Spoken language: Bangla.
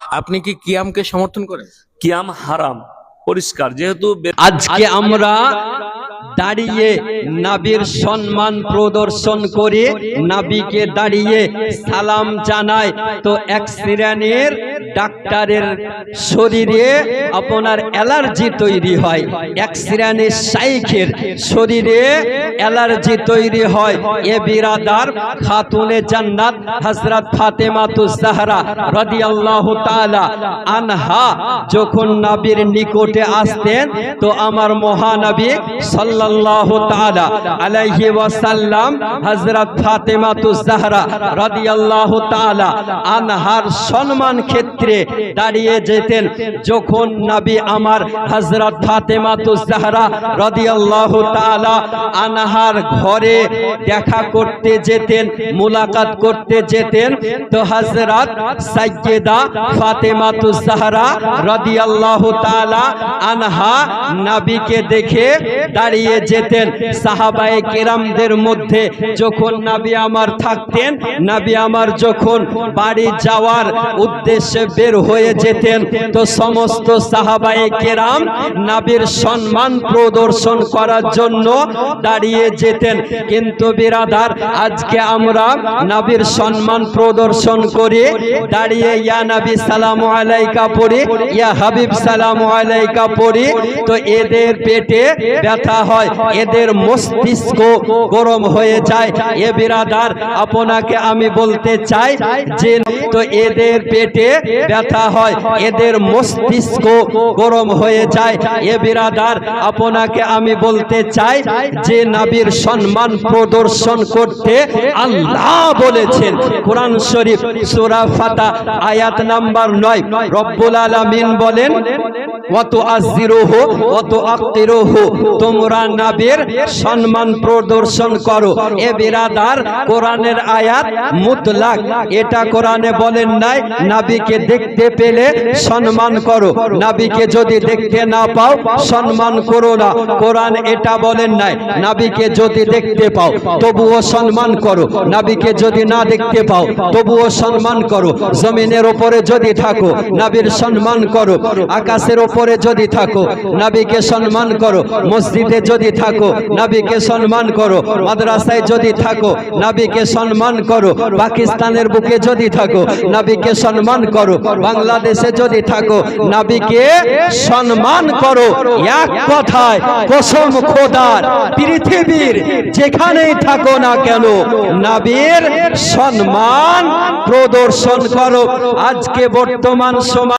আপনি কি কিয়ামকে সমর্থন করেন? কিয়াম হারাম পরিষ্কার। যেহেতু আজকে আমরা দাঁড়িয়ে নাবির সম্মান প্রদর্শন করে নাবিকে দাঁড়িয়ে সালাম জানায় তো এক শ্রেণির ডাক্তারের শরীরে আপনার অ্যালার্জি তৈরি হয়। এক শ্রেণির সাইখের শরীরে অ্যালার্জি তৈরি হয়। এ বিরাদার খাতুনে জান্নাত হযরত ফাতেমাতুজ জাহরা রাদিয়াল্লাহু তাআলা আনহা যখন নবীর নিকটে আসতেন, তো আমার মহানবী সাল্লাল্লাহু তাআলা আলাইহি ওয়াসাল্লাম হযরত ফাতেমাতুজ জাহরা রাদিয়াল্লাহু তাআলা আনহার সম্মান ক্ষেত্রে দাঁড়িয়ে যেতেন। যখন নবী আমার হযরত ফাতেমাতুজ জাহরা রাদিয়াল্লাহু তাআলা আনহার ঘরে দেখা করতে যেতেন, মুলাকাত করতে যেতেন, তো হযরত সাইয়্যিদা ফাতেমাতুজ জাহরা রাদিয়াল্লাহু তাআলা আনহা নবীকে দেখে দাঁড়িয়ে যেতেন। সাহাবায়ে কেরামদের মধ্যে যখন নবী আমার থাকতেন, নবী আমার যখন বাড়ি যাওয়ার উদ্দেশ্যে বের হয়ে যেতেন। তো সমস্ত সাহাবায়ে কেরাম নবীর সম্মান প্রদর্শন করার জন্য দাঁড়িয়ে যেতেন। কিন্তু বিরাদার, আজকে আমরা নবীর সম্মান প্রদর্শন করে দাঁড়িয়ে ইয়া নবী সালামু আলাইকা পড়ি, ইয়া হাবিব সালামু আলাইকা পড়ি। তো এদের পেটে ব্যথা হয়, এদের মস্তিষ্ক গরম হয়ে যায়। এ বিরাদার, আপনাকে আমি বলতে চাই যে, তো এদের পেটে ব্যথা হয়, এদের মস্তিষ্ক গরম হয়ে যায়। এ বিরাদার, আপনাকে আমি বলতে চাই যে নবীর সম্মান প্রদর্শন করতে আল্লাহ বলেছেন। কোরআন শরীফ, সূরা ফাতা, আয়াত নাম্বার 9 রব্বুল আলামিন বলেন ওয়াত আজিরুহু ওয়াত আকিরুহু তোমরা নবীর সম্মান প্রদর্শন করো। এ বিরাদার, কোরআনের আয়াত মুতলাক। এটা কোরআনে বলেন নাই, নবীকে দেখতে পেলে সম্মান করো। নবীকে যদি দেখতে না পাও, সম্মান করো না। কোরআন এটা বলেন নাই, নবীকে যদি দেখতে পাও, তবুও সম্মান করো। নবীকে যদি না দেখতে পাও, তবুও সম্মান করো। জমিনের ওপরে যদি থাকো, নবীর সম্মান করো। আকাশের ওপরে যদি থাকো, নবীকে সম্মান করো। মসজিদে যদি থাকো, নবীকে সম্মান করো। মাদ্রাসায় যদি থাকো, নবীকে সম্মান করো। পাকিস্তানের বুকে যদি থাকো, নবীকে সম্মান করো। বাংলাদেশে যদি থাকো, নাবিকে সম্মান করো। এক কথায় কসম খোদার, পৃথিবীর যেখানেই থাকো না কেন, নাবীর সম্মান প্রদর্শন করো। আজকে বর্তমান সময়